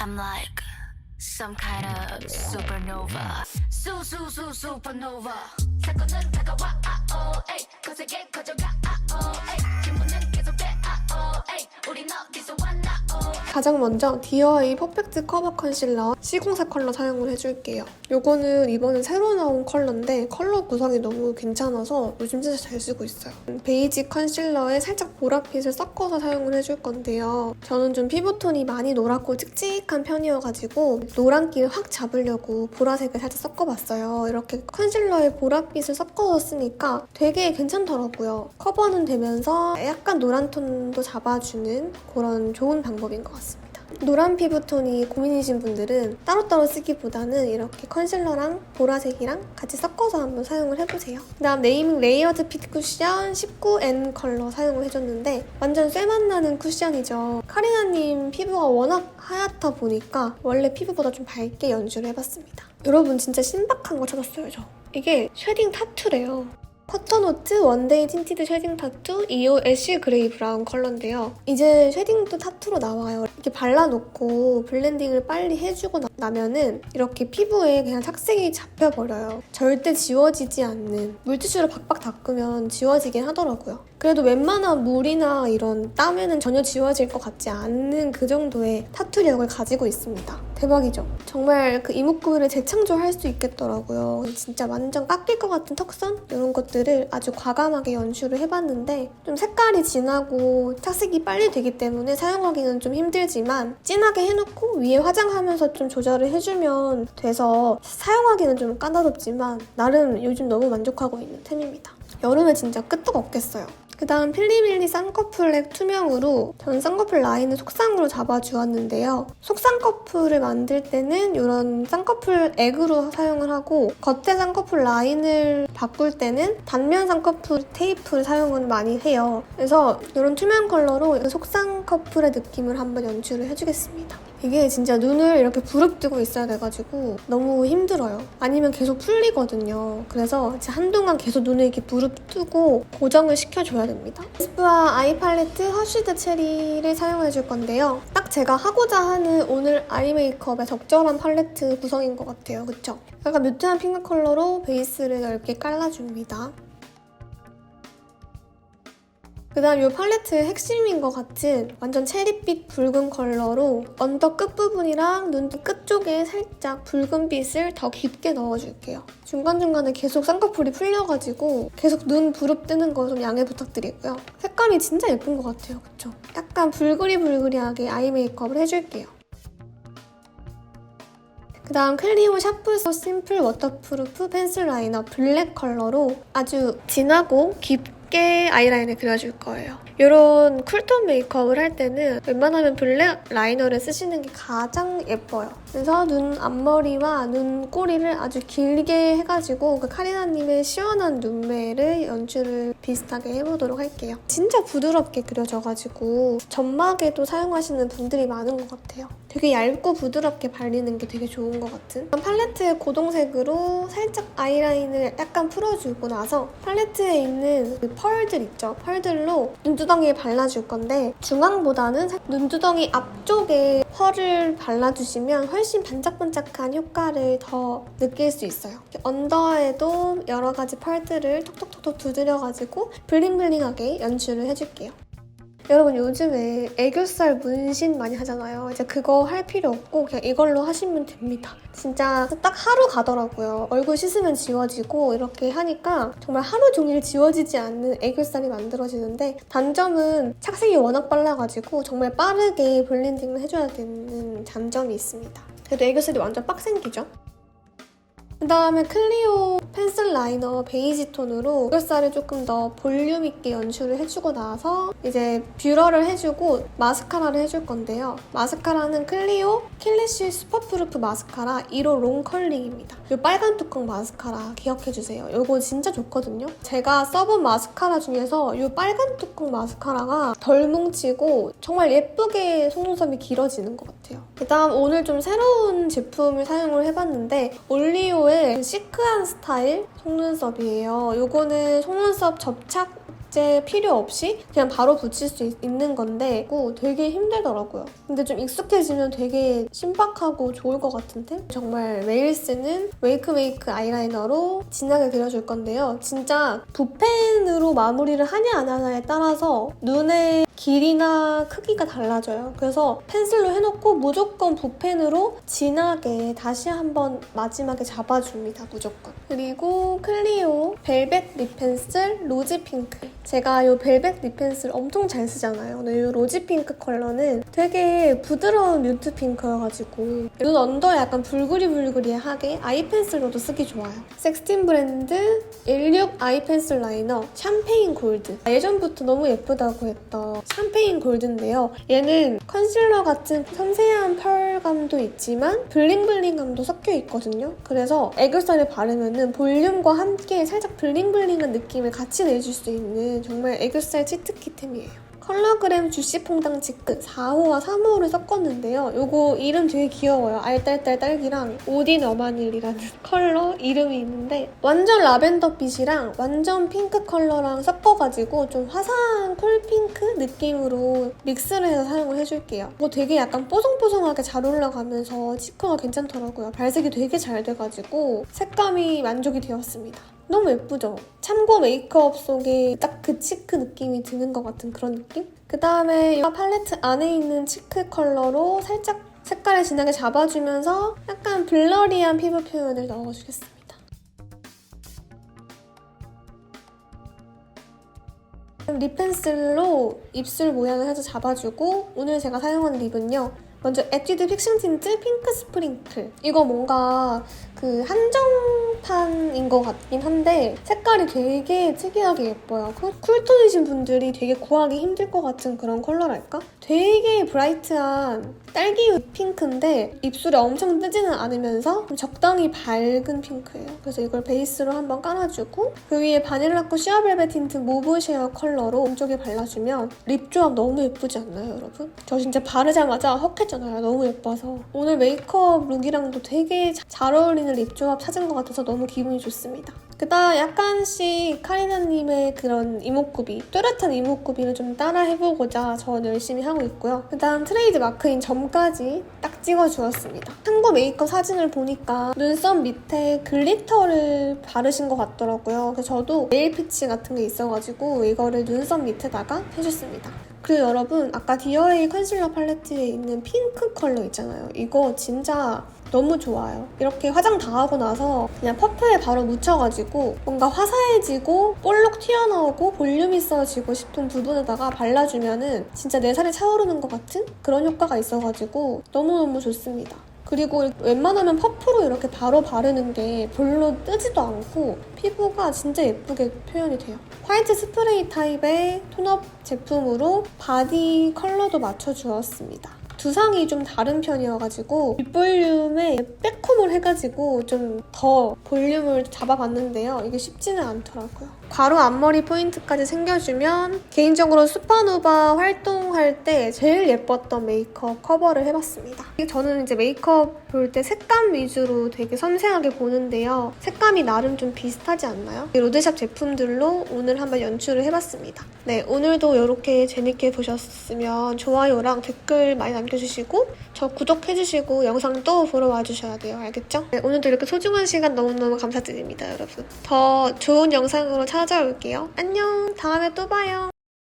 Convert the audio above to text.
I'm like some kind of supernova. Su su su supernova. 사건은 다가와 아오 에이 거세게 커져가 아오 에이 가장 먼저 디어의 퍼펙트 커버 컨실러 시공사 컬러 사용을 해줄게요. 요거는 이번에 새로 나온 컬러인데 컬러 구성이 너무 괜찮아서 요즘 진짜 잘 쓰고 있어요. 베이지 컨실러에 살짝 보랏빛을 섞어서 사용을 해줄 건데요. 저는 좀 피부톤이 많이 노랗고 칙칙한 편이어가지고 노란기를 확 잡으려고 보라색을 살짝 섞어봤어요. 이렇게 컨실러에 보랏빛을 섞어서 쓰니까 되게 괜찮더라고요. 커버는 되면서 약간 노란 톤도 잡아주는 그런 좋은 방법인 것 같습니다. 노란 피부톤이 고민이신 분들은 따로따로 쓰기보다는 이렇게 컨실러랑 보라색이랑 같이 섞어서 한번 사용을 해보세요. 그 다음 네이밍 레이어드 핏 쿠션 19N 컬러 사용을 해줬는데 완전 쇠맛 나는 쿠션이죠. 카리나님 피부가 워낙 하얗다 보니까 원래 피부보다 좀 밝게 연출을 해봤습니다. 여러분 진짜 신박한 거 찾았어요 저. 이게 쉐딩 타투래요. 커터노트 원데이 틴티드 쉐딩 타투 2호 애쉬 그레이 브라운 컬러인데요. 이제 쉐딩도 타투로 나와요. 이렇게 발라놓고 블렌딩을 빨리 해주고 나- 나면은 이렇게 피부에 그냥 착색이 잡혀버려요. 절대 지워지지 않는 물티슈로 박박 닦으면 지워지긴 하더라고요. 그래도 웬만한 물이나 이런 땀에는 전혀 지워질 것 같지 않는 그 정도의 타투력을 가지고 있습니다. 대박이죠? 정말 그 이목구비를 재창조할 수 있겠더라고요. 진짜 완전 깎일 것 같은 턱선? 이런 것들을 아주 과감하게 연출을 해봤는데 좀 색깔이 진하고 착색이 빨리 되기 때문에 사용하기는 좀 힘들지만 진하게 해놓고 위에 화장하면서 좀 조절을 해주면 돼서 사용하기는 좀 까다롭지만 나름 요즘 너무 만족하고 있는 템입니다. 여름에 진짜 끄떡 없겠어요. 그 다음 필리밀리 쌍꺼풀액 투명으로 전 쌍꺼풀 라인을 속쌍으로 잡아주었는데요. 속쌍꺼풀을 만들 때는 이런 쌍꺼풀 액으로 사용을 하고 겉에 쌍꺼풀 라인을 바꿀 때는 단면 쌍꺼풀 테이프를 사용을 많이 해요. 그래서 이런 투명 컬러로 속쌍꺼풀의 느낌을 한번 연출을 해주겠습니다. 이게 진짜 눈을 이렇게 부릅뜨고 있어야 돼가지고 너무 힘들어요. 아니면 계속 풀리거든요. 그래서 한동안 계속 눈을 이렇게 부릅뜨고 고정을 시켜줘야 됩니다. 에스쁘아 아이 팔레트 허쉬드 체리를 사용해줄 건데요. 딱 제가 하고자 하는 오늘 아이 메이크업에 적절한 팔레트 구성인 것 같아요. 그쵸? 약간 뮤트한 핑크 컬러로 베이스를 넓게 깔아줍니다. 그 다음 이 팔레트의 핵심인 것 같은 완전 체리빛 붉은 컬러로 언더 끝부분이랑 눈 끝쪽에 살짝 붉은빛을 더 깊게 넣어줄게요. 중간중간에 계속 쌍꺼풀이 풀려가지고 계속 눈 부릅뜨는 거 좀 양해 부탁드리고요. 색감이 진짜 예쁜 것 같아요. 그쵸? 약간 불그리불그리하게 아이 메이크업을 해줄게요. 그 다음 클리오 샤프소 심플 워터프루프 펜슬 라이너 블랙 컬러로 아주 진하고 깊 게 아이라인을 그려줄 거예요. 이런 쿨톤 메이크업을 할 때는 웬만하면 블랙 라이너를 쓰시는 게 가장 예뻐요. 그래서 눈 앞머리와 눈 꼬리를 아주 길게 해가지고 그 카리나님의 시원한 눈매를 연출을 비슷하게 해보도록 할게요. 진짜 부드럽게 그려져가지고 점막에도 사용하시는 분들이 많은 것 같아요. 되게 얇고 부드럽게 발리는 게 되게 좋은 것 같은 팔레트의 고동색으로 살짝 아이라인을 약간 풀어주고 나서 팔레트에 있는 그 펄들 있죠? 펄들로 눈두덩이에 발라줄 건데 중앙보다는 살- 눈두덩이 앞쪽에 펄을 발라주시면 훨씬 반짝반짝한 효과를 더 느낄 수 있어요. 언더에도 여러 가지 펄들을 톡톡톡톡 두드려가지고 블링블링하게 연출을 해줄게요. 여러분 요즘에 애교살 문신 많이 하잖아요. 이제 그거 할 필요 없고 그냥 이걸로 하시면 됩니다. 진짜 딱 하루 가더라고요. 얼굴 씻으면 지워지고 이렇게 하니까 정말 하루 종일 지워지지 않는 애교살이 만들어지는데 단점은 착색이 워낙 빨라가지고 정말 빠르게 블렌딩을 해줘야 되는 단점이 있습니다. 그래도 애교살이 완전 빡 생기죠? 그 다음에 클리오 펜슬 라이너 베이지 톤으로 애교살을 조금 더 볼륨 있게 연출을 해주고 나서 이제 뷰러를 해주고 마스카라를 해줄 건데요. 마스카라는 클리오 킬리쉬 슈퍼프루프 마스카라 1호 롱 컬링입니다. 이 빨간 뚜껑 마스카라 기억해주세요. 이거 진짜 좋거든요. 제가 써본 마스카라 중에서 이 빨간 뚜껑 마스카라가 덜 뭉치고 정말 예쁘게 속눈썹이 길어지는 것 같아요. 그다음 오늘 좀 새로운 제품을 사용을 해봤는데 올리오의 시크한 스타일 속눈썹이에요. 이거는 속눈썹 접착 박제 필요 없이 그냥 바로 붙일 수 있, 는 건데 고 되게 힘들더라고요. 근데 좀 익숙해지면 되게 신박하고 좋을 것 같은데 정말 매일 쓰는 웨이크 메이크 아이라이너로 진하게 그려줄 건데요. 진짜 붓펜으로 마무리를 하냐 안 하냐에 따라서 눈의 길이나 크기가 달라져요. 그래서 펜슬로 해놓고 무조건 붓펜으로 진하게 다시 한번 마지막에 잡아줍니다. 무조건. 그리고 클리오 벨벳 립 펜슬 로지 핑크. 제가 이 벨벳 립 펜슬 엄청 잘 쓰잖아요. 근데 이 로지 핑크 컬러는 되게 부드러운 뮤트 핑크여가지고 눈 언더에 약간 불그리불그리하게 아이 펜슬로도 쓰기 좋아요. 섹스틴 브랜드 16 아이 펜슬 라이너 샴페인 골드. 예전부터 너무 예쁘다고 했던 샴페인 골드인데요. 얘는 컨실러 같은 섬세한 펄감도 있지만 블링블링감도 섞여 있거든요. 그래서 애교살에 바르면은 볼륨과 함께 살짝 블링블링한 느낌을 같이 내줄 수 있는 정말 애교살 치트키템이에요. 컬러그램 주시 퐁당 치크 4호와 3호를 섞었는데요. 요거 이름 되게 귀여워요. 알딸딸 딸기랑 오딘 어마닐이라는 컬러 이름이 있는데 완전 라벤더 빛이랑 완전 핑크 컬러랑 섞어가지고 좀 화사한 쿨핑크 느낌으로 믹스를 해서 사용을 해줄게요. 이거 되게 약간 뽀송뽀송하게 잘 올라가면서 치크가 괜찮더라고요. 발색이 되게 잘 돼가지고 색감이 만족이 되었습니다. 너무 예쁘죠? 참고 메이크업 속에 딱 그 치크 느낌이 드는 것 같은 그런 느낌? 그 다음에 이 팔레트 안에 있는 치크 컬러로 살짝 색깔을 진하게 잡아주면서 약간 블러리한 피부 표현을 넣어주겠습니다. 립 펜슬로 입술 모양을 살짝 잡아주고 오늘 제가 사용한 립은요. 먼저 에뛰드 픽싱 틴트 핑크 스프링클. 이거 뭔가 그 한정판인 것 같긴 한데 색깔이 되게 특이하게 예뻐요. 쿨- 쿨톤이신 분들이 되게 구하기 힘들 것 같은 그런 컬러랄까? 되게 브라이트한 딸기 핑크인데 입술에 엄청 뜨지는 않으면서 좀 적당히 밝은 핑크예요. 그래서 이걸 베이스로 한번 깔아주고 그 위에 바닐라코 시어벨벳 틴트 모브 쉐어 컬러로 왼쪽에 발라주면 립 조합 너무 예쁘지 않나요, 여러분? 저 진짜 바르자마자 헉했잖아요. 너무 예뻐서. 오늘 메이크업 룩이랑도 되게 자- 잘 어울리는 립 조합 찾은 것 같아서 너무 기분이 좋습니다. 그다음 약간씩 카리나님의 그런 이목구비, 뚜렷한 이목구비를 좀 따라 해보고자 저 열심히 하고 있고요. 그다음 트레이드 마크인 점까지 딱 찍어주었습니다. 참고 메이크업 사진을 보니까 눈썹 밑에 글리터를 바르신 것 같더라고요. 그래서 저도 네일 피치 같은 게 있어가지고 이거를 눈썹 밑에다가 해줬습니다. 그리고 여러분 아까 디어에이 컨실러 팔레트에 있는 핑크 컬러 있잖아요. 이거 진짜 너무 좋아요. 이렇게 화장 다 하고 나서 그냥 퍼프에 바로 묻혀가지고 뭔가 화사해지고 볼록 튀어나오고 볼륨 있어지고 싶은 부분에다가 발라주면은 진짜 내 살이 차오르는 것 같은 그런 효과가 있어가지고 너무너무 좋습니다. 그리고 웬만하면 퍼프로 이렇게 바로 바르는 게 별로 뜨지도 않고 피부가 진짜 예쁘게 표현이 돼요. 화이트 스프레이 타입의 톤업 제품으로 바디 컬러도 맞춰주었습니다. 두상이 좀 다른 편이어가지고 윗볼륨에 백홈을 해가지고 좀 더 볼륨을 잡아봤는데요. 이게 쉽지는 않더라고요. 괄호 앞머리 포인트까지 생겨주면 개인적으로 수파노바 활동할 때 제일 예뻤던 메이크업 커버를 해봤습니다. 저는 이제 메이크업 볼 때 색감 위주로 되게 섬세하게 보는데요. 색감이 나름 좀 비슷하지 않나요? 이 로드샵 제품들로 오늘 한번 연출을 해봤습니다. 네, 오늘도 이렇게 재밌게 보셨으면 좋아요랑 댓글 많이 남겨주시고 저 구독해주시고 영상 또 보러 와주셔야 돼요. 알겠죠? 네, 오늘도 이렇게 소중한 시간 너무너무 감사드립니다, 여러분. 더 좋은 영상으로 찾아올게요. 안녕! 다음에 또 봐요.